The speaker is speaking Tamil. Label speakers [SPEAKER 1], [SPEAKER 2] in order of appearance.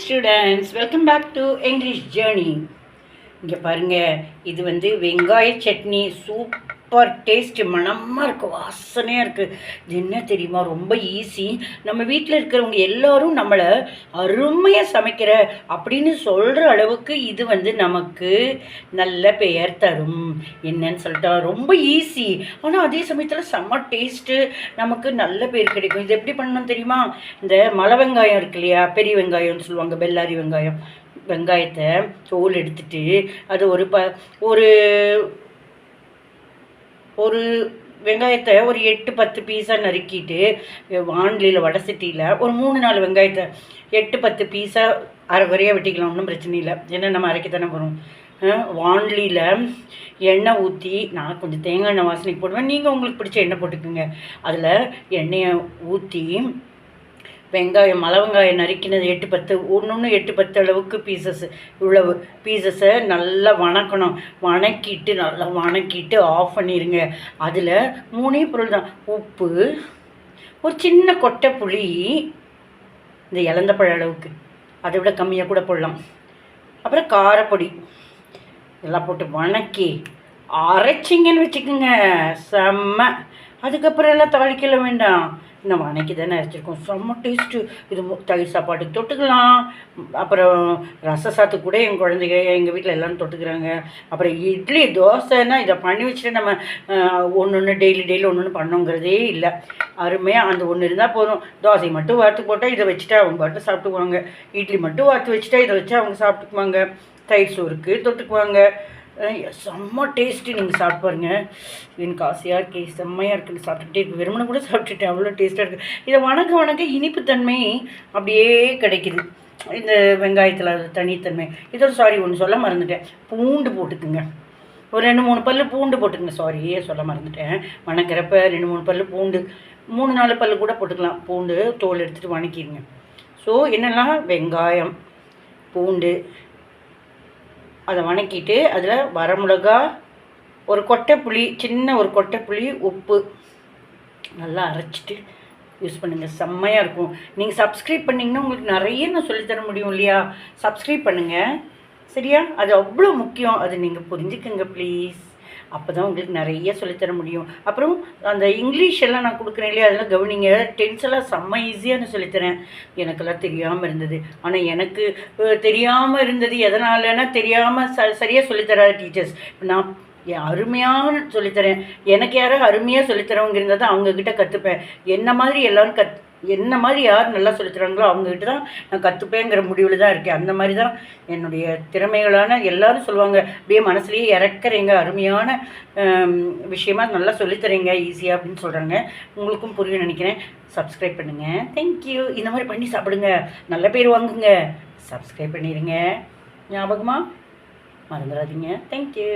[SPEAKER 1] Students welcome back to English journey இங்கே பாருங்கள் இது வந்து வெங்காய சட்னி சூப் சூப்பர் டேஸ்ட்டு மணமாக இருக்குது வாசனையாக இருக்குது இது என்ன தெரியுமா? ரொம்ப ஈஸி. நம்ம வீட்டில் இருக்கிறவங்க எல்லோரும் நம்மளை அருமையாக சமைக்கிற அப்படின்னு சொல்கிற அளவுக்கு இது வந்து நமக்கு நல்ல பெயர் தரும். என்னன்னு சொல்லிட்டா ரொம்ப ஈஸி. ஆனால் அதே சமயத்தில் செம்ம டேஸ்ட்டு. நமக்கு நல்ல பேர் கிடைக்கும். இது எப்படி பண்ணணும் தெரியுமா? இந்த மலை வெங்காயம் இருக்கு இல்லையா? பெரிய வெங்காயம்னு சொல்லுவாங்க பெல்லாரி வெங்காயம். வெங்காயத்தை தோல் எடுத்துட்டு அது ஒரு ப ஒரு ஒரு வெங்காயத்தை ஒரு எட்டு பத்து பீஸாக நறுக்கிட்டு வானிலையில் வடை சட்டியில் ஒரு மூணு நாலு வெங்காயத்தை எட்டு பத்து பீஸாக அரை குறையாக வெட்டிக்கலாம் ஒன்றும் பிரச்சனை இல்லை. ஏன்னா நம்ம அரைக்க தானே போகிறோம் வான்லியில் எண்ணெய் ஊற்றி நான் கொஞ்சம் தேங்காய் எண்ணெய் வாசனைக்கு போடுவேன். நீங்கள் உங்களுக்கு பிடிச்ச எண்ணெய் போட்டுக்கோங்க. அதில் எண்ணெயை ஊற்றி வெங்காயம் மலை வெங்காயம் நறுக்கினது எட்டு பத்து ஒன்று ஒன்று எட்டு பத்து அளவுக்கு பீசஸ் இவ்வளவு. பீசஸை நல்லா வணக்கணும். வணக்கிட்டு நல்லா வணக்கிட்டு ஆஃப் பண்ணிடுங்க அதில் மூணே பொருள் தான். உப்பு ஒரு சின்ன கொட்டை புளி இந்த இலந்த பழ அளவுக்கு. அதை விட கம்மியாக கூட போடலாம். அப்புறம் காரப்பொடி. எல்லாம் போட்டு வணக்கி அரைச்சிங்கன்னு வச்சுக்கோங்க. செம்ம. அதுக்கப்புறம் எல்லாம் தாளிக்கல வேண்டாம். நம்ம அன்னைக்கு தானே அரைச்சிருக்கோம். செம்ம டேஸ்ட்டு இது தயிர் சாப்பாட்டுக்கு தொட்டுக்கலாம். அப்புறம் ரச சாத்து கூட எங்கள் குழந்தைங்க எங்கள் வீட்டில் எல்லோரும் தொட்டுக்கிறாங்க. அப்புறம் இட்லி தோசைன்னா இதை பண்ணி வச்சுட்டு நம்ம ஒன்று ஒன்று டெய்லி டெய்லி ஒன்று ஒன்று பண்ணோங்கிறதே இல்லை. அருமையாக அந்த ஒன்று இருந்தால் போதும். தோசை மட்டும் வறுத்து போட்டால் இதை வச்சுட்டா அவங்க பாட்டு சாப்பிட்டுக்குவாங்க. இட்லி மட்டும் வறுத்து வச்சுட்டா இதை வச்சு அவங்க சாப்பிட்டுக்குவாங்க. தயிர் சோறுக்கு தொட்டுக்குவாங்க. செம்ம டேஸ்ட்டு நீங்கள் சாப்பிட்டு பாருங்க. எனக்கு ஆசையாக இருக்கு செம்மையாக இருக்குன்னு சாப்பிட்டுட்டு இருக்கு வெறுமனை கூட சாப்பிட்டுட்டேன். அவ்வளோ டேஸ்ட்டாக இருக்குது இதை வணக்க வணக்க இனிப்புத்தன்மை அப்படியே கிடைக்குது. இந்த வெங்காயத்தில் தனித்தன்மை. இதோட சாரி ஒன்று சொல்ல மறந்துட்டேன். பூண்டு போட்டுக்குங்க. ஒரு ரெண்டு மூணு பல்லு பூண்டு போட்டுக்கங்க. சாரி சொல்ல மறந்துட்டேன். வணக்கிறப்ப ரெண்டு மூணு பல்லு பூண்டு. மூணு நாலு பல்லு கூட போட்டுக்கலாம். பூண்டு தோல் எடுத்துகிட்டு வணக்கிடுங்க. ஸோ என்னெல்லாம் வெங்காயம் பூண்டு அதை வணக்கிட்டு அதில் வரமிளகா ஒரு கொட்டை புளி சின்ன ஒரு கொட்டை புளி உப்பு நல்லா அரைச்சிட்டு யூஸ் பண்ணுங்கள் செம்மையாக இருக்கும். நீங்கள் சப்ஸ்கிரைப் பண்ணிங்கன்னா உங்களுக்கு நிறைய நான் சொல்லித்தர முடியும் இல்லையா? சப்ஸ்கிரைப் பண்ணுங்கள் சரியா? அது அவ்வளோ முக்கியம். அது நீங்கள் புரிஞ்சுக்கங்க ப்ளீஸ் அப்போ தான் உங்களுக்கு நிறைய சொல்லித்தர முடியும். அப்புறம் அந்த இங்கிலீஷ் எல்லாம் நான் கொடுக்குறேன் இல்லையா? அதெல்லாம் கவனிங்க. டென்ஸ் எல்லாம் செம்ம ஈஸியாக நான் சொல்லித்தரேன் எனக்கெல்லாம் தெரியாமல் இருந்தது. ஆனால் எனக்கு தெரியாமல் இருந்தது எதனாலன்னா தெரியாமல் ச சரியாக சொல்லித்தராத டீச்சர்ஸ் நான் என் அருமையான சொல்லித்தரேன் எனக்கு யாரோ அருமையாக சொல்லித்தரவங்க இருந்தால் தான் அவங்கக்கிட்ட கற்றுப்பேன் என்ன மாதிரி எல்லோரும் கத் என்ன மாதிரி யார் நல்லா சொல்லித்தராங்களோ அவங்கக்கிட்ட தான் நான் கற்றுப்பேங்கிற முடிவில் தான் இருக்கேன். அந்த மாதிரி தான் என்னுடைய திறமைகளான எல்லாரும் சொல்லுவாங்க அப்படியே மனசுலேயே இறக்குறீங்க அருமையான விஷயமா நல்லா சொல்லித்தரீங்க ஈஸியாக அப்படின்னு சொல்கிறாங்க உங்களுக்கும் புரியும் நினைக்கிறேன். சப்ஸ்கிரைப் பண்ணுங்கள் தேங்க்யூ இந்த மாதிரி பண்ணி சாப்பிடுங்க. நல்ல பேர் வாங்குங்க. சப்ஸ்கிரைப் பண்ணிடுங்க ஞாபகமாக மறந்துடாதீங்க. தேங்க்யூ